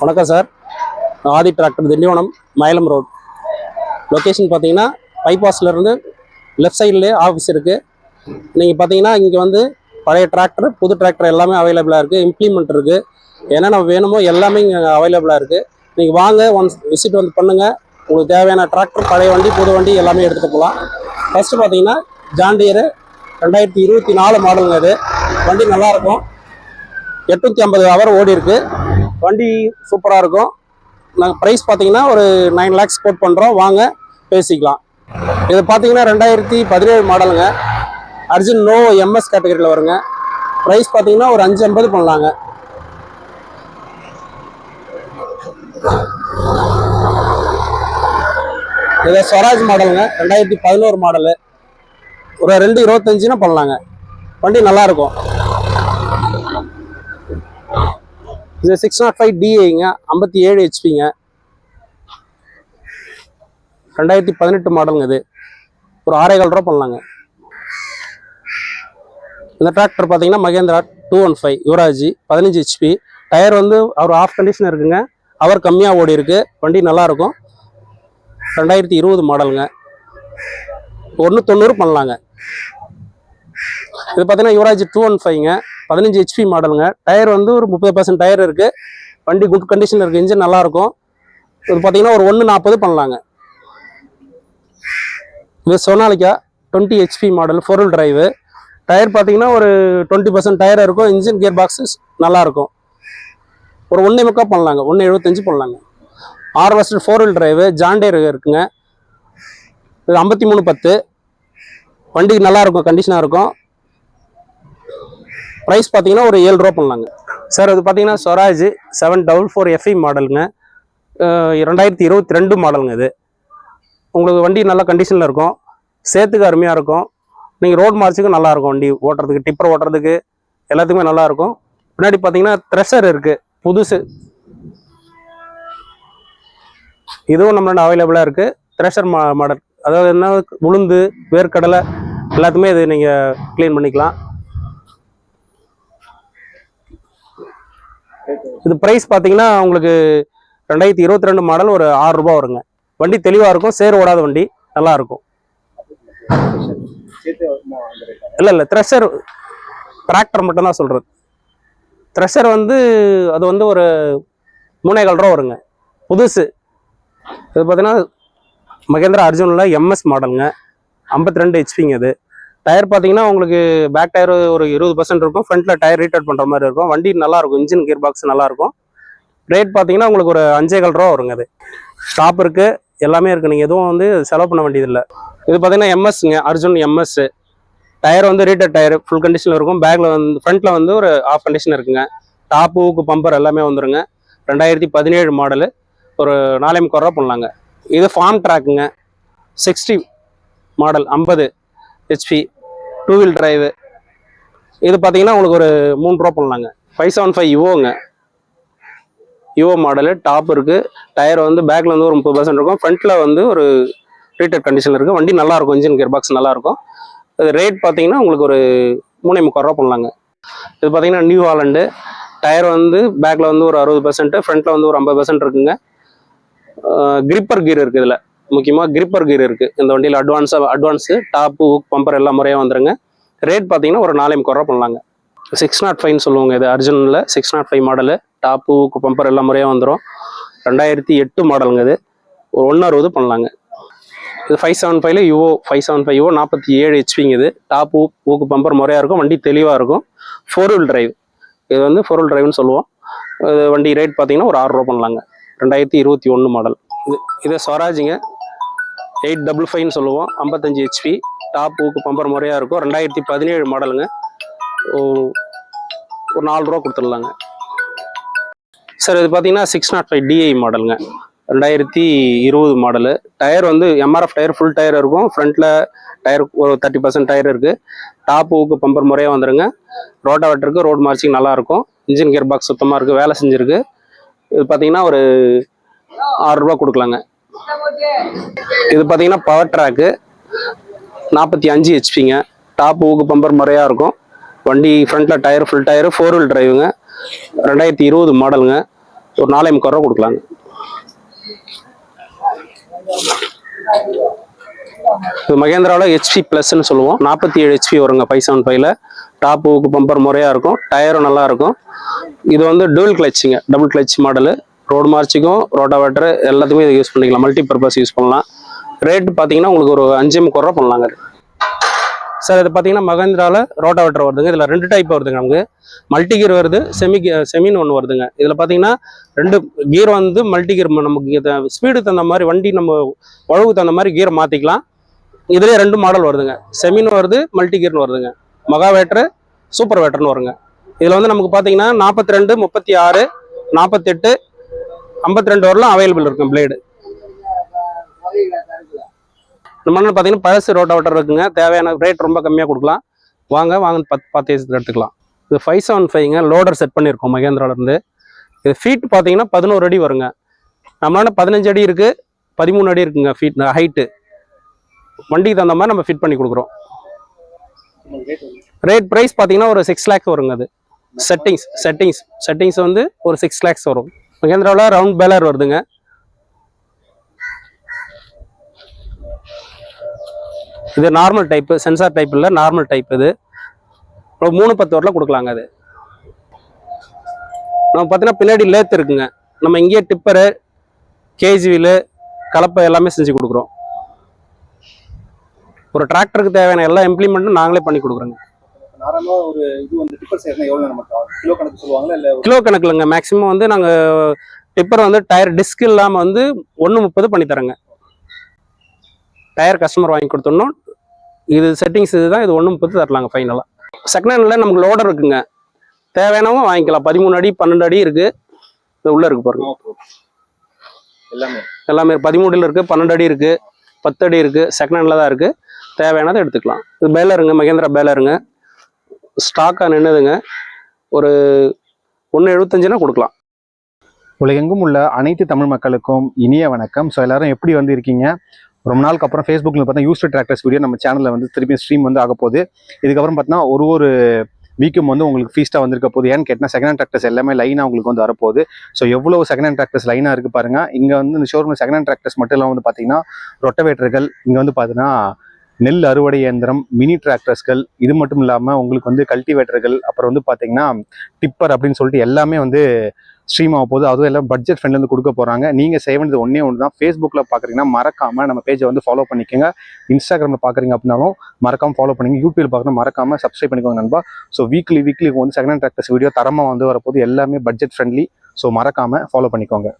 வணக்கம் sir. Aadhi tractor Tindivanam Mayilam road. Location பார்த்தீங்கன்னா பைபாஸ்லேருந்து இருந்து லெஃப்ட் சைட்லேயே ஆஃபீஸ் இருக்குது நீங்கள் பார்த்தீங்கன்னா இங்கே வந்து பழைய டிராக்டர் புது டிராக்டர் எல்லாமே அவைலபிளாக இருக்குது இம்ப்ளிமெண்ட் இருக்குது என்னென்ன வேணுமோ எல்லாமே இங்கே அவைலபிளாக இருக்குது நீங்கள் வாங்க ஒன்ஸ் விசிட் வந்து பண்ணுங்கள் உங்களுக்கு தேவையான டிராக்டர் பழைய வண்டி புது வண்டி எல்லாமே எடுத்துகிட்டு போகலாம். ஃபஸ்ட்டு பார்த்தீங்கன்னா ஜாண்டியரு ரெண்டாயிரத்தி இருபத்தி நாலு மாடலுங்க அது வண்டி நல்லாயிருக்கும் எட்நூற்றி ஐம்பது ஹவர் ஓடி இருக்குது வண்டி சூப்பராக இருக்கும். நாங்கள் ப்ரைஸ் பார்த்தீங்கன்னா ஒரு நைன் லேக்ஸ் கோட் பண்ணுறோம் வாங்க பேசிக்கலாம். இது பார்த்தீங்கன்னா ரெண்டாயிரத்தி பதினேழு மாடலுங்க அர்ஜுன் நோ எம்எஸ் கேட்டகரியில் வருங்க. ப்ரைஸ் பார்த்தீங்கன்னா ஒரு அஞ்சு ஐம்பது பண்ணலாங்க. இது ஸ்வராஜ் மாடலுங்க ரெண்டாயிரத்தி பதினோரு மாடலு ஒரு ரெண்டு இருபத்தஞ்சுன்னா பண்ணலாங்க. வண்டி நல்லா இருக்கும் இது சிக்ஸ் நாட் ஃபைவ் டிஏங்க ஐம்பத்தி ஏழு ஹெச்பிங்க ரெண்டாயிரத்தி பதினெட்டு மாடலுங்க இது. ஒரு ஆறேகால் ரூபா பண்ணலாங்க. இந்த டிராக்டர் பார்த்தீங்கன்னா மகேந்திரா டூ ஒன் ஃபைவ் யுவராஜி பதினஞ்சு ஹெச்பி டயர் வந்து அவர் ஆஃப் கண்டிஷன் இருக்குங்க. அவர் கம்மியாக ஓடி இருக்கு. வண்டி நல்லாயிருக்கும். ரெண்டாயிரத்தி இருபது மாடலுங்க. ஒன்று தொண்ணூறு பண்ணலாங்க. இது பார்த்தீங்கன்னா யுவராஜ் டூ ஒன் ஃபைவ்ங்க பதினஞ்சு ஹெச்பி மாடலுங்க டயர் வந்து ஒரு முப்பது பர்சன்ட் டயர் இருக்குது வண்டி குட் கண்டிஷனில் இருக்குது இன்ஜின் நல்லாயிருக்கும் இது பார்த்தீங்கன்னா ஒரு ஒன்று நாற்பது பண்ணலாங்க. இது Sonalika twenty HP model four wheel drive tyre பார்த்தீங்கன்னா ஒரு டுவெண்ட்டி பர்சன்ட் டயர் இருக்கும். இன்ஜின் கியர் பாக்ஸஸ் நல்லாயிருக்கும் ஒரு ஒன்றே முக்கா பண்ணலாங்க. ஒன்று எழுபத்தஞ்சு பண்ணலாங்க. ஆறு வருஷம் ஃபோர் வீல் டிரைவு ஜாண்டேர் இருக்குங்க. இது ஐம்பத்தி மூணு பத்து. வண்டி நல்லாயிருக்கும் கண்டிஷனாக இருக்கும். ப்ரைஸ் பார்த்தீங்கன்னா ஒரு ஏழு ரூபா பண்ணலாங்க. சார் இது பார்த்தீங்கன்னா Swaraj seven double four FI மாடலுங்க ரெண்டாயிரத்தி இருபத்தி ரெண்டு மாடலுங்க இது. உங்களுக்கு வண்டி நல்ல கண்டிஷனில் இருக்கும். சேத்துக்கு அருமையாக இருக்கும். நீங்கள் ரோட் மார்ச்சுக்கும் நல்லாயிருக்கும் வண்டி ஓட்டுறதுக்கு டிப்பர் ஓட்டுறதுக்கு எல்லாத்துக்குமே நல்லாயிருக்கும் பின்னாடி பார்த்தீங்கன்னா த்ரெஷர் இருக்குது புதுசு. இதுவும் நம்மளோட அவைலபிளாக இருக்குது த்ரெஷர் மா மாடல் அதாவது என்ன உளுந்து வேர்க்கடலை எல்லாத்துக்குமே இது நீங்கள் க்ளீன் பண்ணிக்கலாம். இது ப்ரைஸ் பார்த்தீங்கன்னா உங்களுக்கு ரெண்டாயிரத்தி இருபத்தி ரெண்டு மாடல் ஒரு ஆறுரூபா வருங்க. வண்டி தெளிவாக இருக்கும் சேர் ஓடாத வண்டி நல்லா இருக்கும். இல்லை இல்லை த்ரெஷர் டிராக்டர் மட்டும் தான் சொல்கிறது த்ரெஷர் வந்து அது வந்து ஒரு மூணேகால் ரூபா வருங்க. புதுசு. இது பார்த்தீங்கன்னா மகேந்திரா அர்ஜுனில் எம்எஸ் மாடலுங்க ஐம்பத்தி ரெண்டு ஹெச்பிங்க அது டயர் பார்த்தீங்கன்னா உங்களுக்கு பேக் டயர் ஒரு இருபது பர்சன்ட் இருக்கும். ஃப்ரண்ட்டில் டயர் ரீட்டர்ட் பண்ணுற மாதிரி இருக்கும். வண்டி நல்லாயிருக்கும். இன்ஜின் கியர் பாக்ஸ் நல்லாயிருக்கும். ரேட் பார்த்தீங்கன்னா உங்களுக்கு ஒரு அஞ்சேகால் ரூபா வருங்க அது. ஸ்டாப் இருக்குது எல்லாமே இருக்குது நீங்கள் எதுவும் வந்து செலவு பண்ண வேண்டியதில்லை. இது பார்த்தீங்கன்னா எம்எஸ்ங்க அர்ஜுன் எம்எஸ் டயர் வந்து ரீட்டர் டயர் ஃபுல் கண்டிஷனில் இருக்கும். பேக்கில் வந்து ஃப்ரண்ட்டில் வந்து ஒரு ஆஃப் கண்டிஷன் இருக்குங்க. டாப்பு ஊக்கு பம்பர் எல்லாமே வந்துருங்க. ரெண்டாயிரத்தி பதினேழு மாடலு ஒரு நாலே முக்கால் ரூபா பண்ணலாங்க. இது ஃபார்ம் ட்ராக்குங்க சிக்ஸ்டி மாடல் ஐம்பது. ஹெச்பி டூ வீல் டிரைவு இது பார்த்தீங்கன்னா உங்களுக்கு ஒரு மூணு ரூபா பண்ணலாங்க. ஃபைவ் செவன் ஃபைவ் யுவோங்க யுவோ மாடலு டாப் இருக்குது டயர் வந்து பேக்கில் வந்து ஒரு முப்பது பர்சன்ட் இருக்கும். ஃப்ரண்ட்டில் வந்து ஒரு ரீட்டர் கண்டிஷனில் இருக்குது வண்டி நல்லாயிருக்கும் இன்ஜின் கியர் பாக்ஸ் நல்லாயிருக்கும் இது ரேட் பார்த்தீங்கன்னா உங்களுக்கு ஒரு மூணே முக்கால் ரூபா பண்ணலாங்க. இது பார்த்தீங்கன்னா நியூ ஹாலண்டு டயர் வந்து பேக்கில் வந்து ஒரு அறுபது பர்சன்ட்டு ஃப்ரண்ட்டில் வந்து ஒரு ஐம்பது பர்சன்ட் இருக்குங்க. கிரிப்பர் கீர் இருக்குது இதில். முக்கியமாக கிரிப்பர் கீர் இருக்குது இந்த வண்டியில் அட்வான்ஸாக அட்வான்ஸு டாப்பு ஹூக் பம்பர் எல்லாம் முறையாக வந்துருங்க. ரேட் பார்த்தீங்கன்னா ஒரு நாலே முக்கால் ரூபா பண்ணலாங்க. சிக்ஸ் நாட் ஃபைவ்னு சொல்லுவாங்க இது அர்ஜுனில் six naught five model top ஊக்கு பம்பர் எல்லாம் முறையாக வந்துடும் ரெண்டாயிரத்தி எட்டு மாடலுங்க இது. ஒரு ஒன்று அறுபது பண்ணலாங்க. இது ஃபைவ் செவன் ஃபைவ்ல Yuvo five seven five Yuvo நாற்பத்தி ஏழு ஹெச்பிங்க இது. டாப் ஊக் ஊக்கு பம்பர் முறையாக இருக்கும். வண்டி தெளிவாக இருக்கும். ஃபோர் வீல் டிரைவ் இது வந்து ஃபோர் வீல் டிரைவ்னு சொல்லுவோம். இது வண்டி ரேட் பார்த்தீங்கன்னா ஒரு ஆறுரூவா பண்ணலாங்க. ரெண்டாயிரத்தி இருபத்தி ஒன்று மாடல் இது இதை ஸ்வராஜுங்க எயிட் டபுள் ஃபைவ்னு சொல்லுவோம். ஐம்பத்தஞ்சு ஹெச்பி டாப் ஊக்கு பம்பர் முறையாக இருக்கும். ரெண்டாயிரத்தி பதினேழு மாடலுங்க ஒரு- ஒரு நாலு ரூபா கொடுத்துடலாங்க. சார் இது பார்த்தீங்கன்னா six not oh five DI மாடலுங்க ரெண்டாயிரத்தி இருபது மாடலு டயர் வந்து எம்ஆர்எஃப் டயர் ஃபுல் டயர் இருக்கும். ஃப்ரண்ட்டில் டயர் ஒரு தேர்ட்டி பர்சன்ட் டயர் இருக்குது டாப் ஊக்கு பம்பர் முறையாக வந்துடுங்க ரோட்டாவேட்டருக்கு ரோட் மார்ச்சிங் நல்லாயிருக்கும். இன்ஜின் கியர் பாக்ஸ் சுத்தமாக இருக்குது வேலை செஞ்சுருக்கு. இது பார்த்தீங்கன்னா ஒரு ஆறுரூவா கொடுக்கலாங்க. இது பார்த்தீங்கன்னா பவர் ட்ராக்கு நாற்பத்தி அஞ்சு ஹெச்பிங்க டாப் ஊக்கு பம்பர் முறையாக இருக்கும். வண்டி ஃப்ரண்ட்டில் tyre full tyre four wheel டிரைவுங்க ரெண்டாயிரத்தி இருபது மாடலுங்க ஒரு நாலே முக்கால் ரூபா கொடுக்கலாங்க. இது மகேந்திராவில் ஹெச்பி ப்ளஸ்ன்னு சொல்லுவோம். நாற்பத்தி ஏழு ஹெச்பி வருங்க ஃபைவ் செவன் ஃபைவ்ல டாப் ஊக்கு பம்பர் முறையாக இருக்கும். டயரும் நல்லாயிருக்கும் இது வந்து டூல் கிளச்சுங்க டபுள் கிளச் மாடலு ரோடு மார்ச்சுக்கும் ரோட்டாவேட்டர் எல்லாத்துக்குமே இதை யூஸ் பண்ணிக்கலாம். மல்டி பர்பஸ் யூஸ் பண்ணலாம். ரேட் பார்த்தீங்கன்னா உங்களுக்கு ஒரு அஞ்சு முக்கால் ரூபா பண்ணலாங்க. சார் இது பார்த்தீங்கன்னா மகேந்திராவில் ரோட்டாவேட்டர் வருதுங்க. இதில் ரெண்டு டைப் வருதுங்க நமக்கு. மல்டி கீர் வருது செமி செமின்னு ஒன்று வருதுங்க. இதில் பார்த்தீங்கன்னா ரெண்டு கீர் வந்து மல்டி கீர் நமக்கு ஸ்பீடு தகுந்த மாதிரி வண்டி நம்ம உழவுக்கு தகுந்த மாதிரி கீரை மாற்றிக்கலாம் இதுலேயே ரெண்டு மாடல் வருதுங்க. செமின்னு வருது மல்டி கீர்னு வருதுங்க. மகா வேட்ரு சூப்பர் வேட்டர்னு வருங்க. இதில் வந்து நமக்கு பார்த்தீங்கன்னா நாற்பத்தி ரெண்டு முப்பத்தி ஆறு நாற்பத்தெட்டு ஐம்பத்தி ரெண்டு வரலாம் அவைலபிள் இருக்கும் பிளேடு இந்த மண்ணில் பார்த்தீங்கன்னா பழசு ரோட்டாவேட்டர் இருக்குங்க. தேவையான ரேட் ரொம்ப கம்மியாக கொடுக்கலாம். வாங்க வாங்க பத்து பத்து எடுத்துக்கலாம். இது ஃபைவ் செவன் ஃபைவ்ங்க லோடர் செட் பண்ணியிருக்கோம் மகேந்திராவிலேருந்து இது ஃபீட் பார்த்தீங்கன்னா பதினோரு அடி வருங்க. நம்மளால பதினஞ்சு அடி இருக்குது பதிமூணு அடி இருக்குங்க ஃபீட் ஹைட்டு வண்டிக்கு தகுந்த மாதிரி நம்ம ஃபிட் பண்ணி கொடுக்குறோம். ரேட் ப்ரைஸ் பார்த்தீங்கன்னா ஒரு சிக்ஸ் லேக்ஸ் வருங்க அது. செட்டிங்ஸ் செட்டிங்ஸ் செட்டிங்ஸ் வந்து ஒரு சிக்ஸ் லேக்ஸ் வரும். மகேந்திராவில் ரவுண்ட் பேலர் வருதுங்க. இது நார்மல் டைப்பு சென்சார் டைப் இல்லை நார்மல் டைப் இது. ஒரு மூணு பத்து வரலாம் கொடுக்கலாங்க அது. நம்ம பார்த்தீங்கன்னா பின்னாடி லேத் இருக்குங்க. நம்ம இங்கேயே டிப்பரு கேஜிவிலு கலப்பை எல்லாமே செஞ்சு கொடுக்குறோம். ஒரு டிராக்டருக்கு தேவையான எல்லா இம்ப்ளிமெண்ட்டும் நாங்களே பண்ணி கொடுக்குறோங்க. நார்மலா ஒரு இது வந்து டிப்பர் செய்யறதுனா எவ்வளவு நமக்கு? கிலோ கணக்கு சொல்லுவாங்களா இல்ல கிலோ கணக்குலங்க. மேக்ஸிமம் வந்து நாங்கள் டிப்பர் வந்து டயர் டிஸ்க் இல்லாமல் வந்து ஒன்று முப்பது பண்ணி தரேங்க. டயர் கஸ்டமர் வாங்கி கொடுத்தோம்னா இது செட்டிங்ஸ் இதுதான். இது ஒன்று முப்பது தரலாங்க ஃபைனலாக செகண்ட் ஹேண்டில் நமக்கு லோடர் இருக்குங்க. தேவையானவங்க வாங்கிக்கலாம். பதிமூணு அடி பன்னெண்டு அடி இருக்கு. இது உள்ள இருக்கு பாருங்க. எல்லாமே. எல்லாமே பதிமூணுல இருக்கு பன்னெண்டு அடி இருக்கு பத்து அடி இருக்கு. செகண்ட் ஹேண்டில் தான் இருக்கு. தேவையானதை எடுத்துக்கலாம். இது பேலருங்க மகேந்திரா பேலருங்க ஸ்டாக்காக நின்றுதுங்க ஒரு ஒன்று எழுபத்தஞ்சுனா கொடுக்கலாம். உலகெங்கும் உள்ள அனைத்து தமிழ் மக்களுக்கும் இனிய வணக்கம். ஸோ எல்லாரும் எப்படி வந்து இருக்கீங்க? ரொம்ப நாளுக்கு அப்புறம் ஃபேஸ்புக்கில் பார்த்தா யூஸ்டு டிராக்டர்ஸ் வீடியோ நம்ம சேனலில் வந்து திருப்பி ஸ்ட்ரீம் வந்து ஆக போகுது. இதுக்கப்புறம் பார்த்தீங்கன்னா ஒரு ஒரு வீக்கும் வந்து உங்களுக்கு ஃபீஸ்ட்டாக வந்திருக்க போகுது. ஏன்னு கேட்டால் செகண்ட் ஹேண்ட் டிராக்டர்ஸ் எல்லாமே லைனாக உங்களுக்கு வந்து வரப்போகுது. ஸோ எவ்வளோ செகண்ட் ஹேண்ட் டிராக்டர்ஸ் லைனாக இருக்குது பாருங்கள் இங்கே வந்து இந்த ஷோரூம் செகண்ட் ஹேண்ட் டிராக்டர்ஸ் மட்டும் இல்லாமல் வந்து பார்த்தீங்கன்னா ரொட்டவேட்டர்கள் இங்கே வந்து பார்த்தீங்கன்னா நெல் அறுவடை இயந்திரம் மினி டிராக்டர்ஸ்கள் இது மட்டும் இல்லாமல் உங்களுக்கு வந்து கல்டிவேட்டர்கள் அப்புறம் வந்து பார்த்தீங்கன்னா டிப்பர் அப்படின்னு சொல்லிட்டு எல்லாமே வந்து ஸ்ட்ரீம் ஆக போகுது. அதுவும் எல்லாம் பட்ஜெட் ஃப்ரெண்ட்லேருந்து கொடுக்க போகிறாங்க நீங்கள் செய்ய வேண்டியது ஒன்றே ஒன்று தான் ஃபேஸ்புக்கில் பார்க்குறீங்கன்னா மறக்காமல் நம்ம பேஜை வந்து ஃபாலோ பண்ணிக்கோங்க. இன்ஸ்டாகிராமில் பார்க்குறீங்க அப்படின்னாலும் மறக்காமல் ஃபாலோ பண்ணிங்க யூடியூப்ல பார்க்கணும் மறக்காம சப்ஸ்கிரைப் பண்ணிக்கோங்க நண்பா. ஸோ வீக்லி வீக்லி வந்து செகண்ட் ஹேண்ட் ட்ராக்டர்ஸ் வீடியோ தரமாக வந்து வரப்போது எல்லாமே பட்ஜெட் ஃப்ரெண்ட்லி ஸோ மறக்காமல் ஃபாலோ பண்ணிக்கோங்க.